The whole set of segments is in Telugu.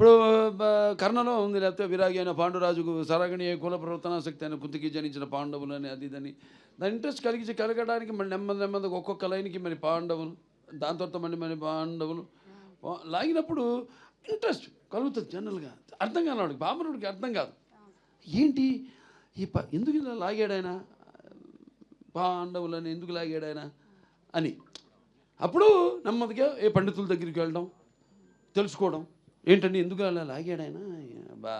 ఇప్పుడు కర్ణలో ఉంది లేకపోతే విరాగి అయిన పాండురాజుకు సరగణి కుల ప్రవర్తనాశక్తి అయిన కుంతికి జనించిన పాండవులు అని అది ఇదని. దాని ఇంట్రెస్ట్ కలిగించి కలగడానికి మరి నెమ్మది నెమ్మదిగా ఒక్కొక్క లైన్కి మరి పాండవులు దాని తర్వాత మళ్ళీ మరి పాండవులు. లాగినప్పుడు ఇంట్రెస్ట్ కలుగుతుంది జనరల్గా. అర్థం కాని వాడికి బామరుడికి అర్థం కాదు. ఏంటి? ఈ ప ఎందుకు ఇలా లాగాడు పాండవులని ఎందుకు లాగాడు అని. అప్పుడు నెమ్మదిగా ఏ పండితుల దగ్గరికి వెళ్ళడం తెలుసుకోవడం ఏంటండి? ఎందుకు అలా లాగాడు ఆయన? బా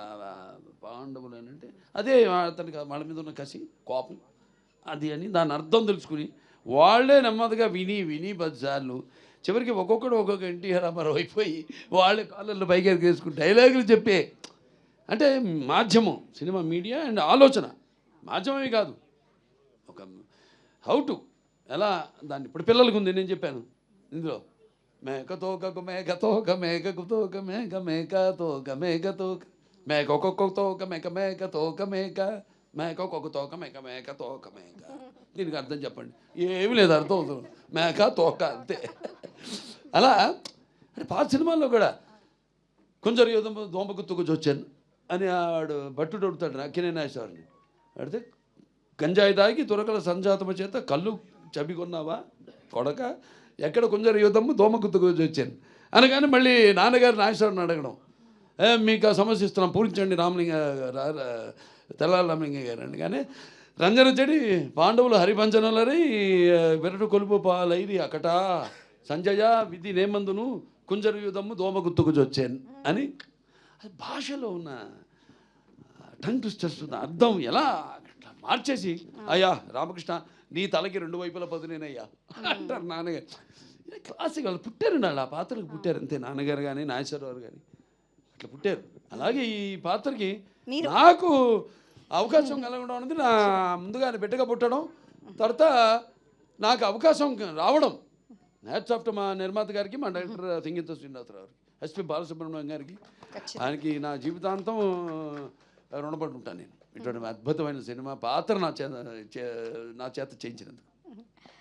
పాండవులు అని అంటే అదే అతనికి వాళ్ళ మీద ఉన్న కసి కోపం అది అని దాని అర్థం తెలుసుకుని వాళ్ళే నెమ్మదిగా విని విని బజార్లు చివరికి ఒక్కొక్కడు ఒక్కొక్క ఎన్టీఆర్ రామారావు అయిపోయి వాళ్ళే కాలర్లు పైకి వేసుకుని డైలాగులు చెప్పే అంటే మాధ్యమం సినిమా మీడియా అండ్ ఆలోచన. మాధ్యమమే కాదు. ఒక హౌ టు ఎలా దాన్ని ఇప్పుడు పిల్లలకు ఉంది నేను చెప్పాను ఇందులో. మేక తోకకు మేక తోక మేకకు తోక మేక మేక తోక మేక తోక మేక ఒక్కొక్క తోక మేక మేక తోక మేక మేక ఒక్కొక్క తోక మేక మేక తోక మేక దీనికి అర్థం చెప్పండి ఏమి లేదు అర్థం అవుతుంది మేక తోక అంతే అలా అంటే పాత సినిమాల్లో కూడా కొంచెం యోధం దోమగుత్తుకు వచ్చాను అని ఆడు భట్టుడు అడుగుతాడు అక్కినే నాగేశ్వరుని అడితే గంజాయి తాగి తురకల సంజాతము చేత కళ్ళు చబికొన్నావా కొడక ఎక్కడ కొంచెం యుద్ధము దోమగుత్తుకు వచ్చాను అనగానే మళ్ళీ నాన్నగారు నాగేశ్వరుని అడగడం. ఏ మీకు ఆ సమస్య ఇస్తున్నాం పూరించండి రామలింగ తెల్లారి రామలింగ గారు అనగానే రంజన చెడి పాండవులు హరిభంజనులరై వెరటు కొలుపు పాలైరి అకట సంజయ విధి నేమందును కుంజర యుధము దోమగుత్తుకు వచ్చాను అని. అది భాషలో ఉన్న టంగ్ ట్విస్టర్స్ అర్థం ఎలా? మార్చేసి అయ్యా రామకృష్ణ నీ తలకి రెండు వైపుల పదునేనయ్యా అంటారు నాన్నగారు. క్లాసిక్ వాళ్ళు పుట్టారు వాళ్ళు ఆ పాత్రకు పుట్టారు అంతే. నాన్నగారు కానీ నాగేశ్వరరావు కానీ అట్లా పుట్టారు. అలాగే ఈ పాత్రకి నాకు అవకాశం కలగడం అనేది నా ముందుగా బిడ్డగా పుట్టడం తర్వాత నాకు అవకాశం రావడం. హ్యాట్స్ ఆఫ్ మా నిర్మాత గారికి మా డైరెక్టర్ సింగీత శ్రీనివాసరావు గారికి ఎస్పి బాలసుబ్రహ్మణ్యం గారికి. ఆయనకి నా జీవితాంతం రుణపడి ఉంటాను నేను. ఇటువంటి అద్భుతమైన సినిమా పాత్ర నా చేత చే- నా చేత చేయించినందుకు.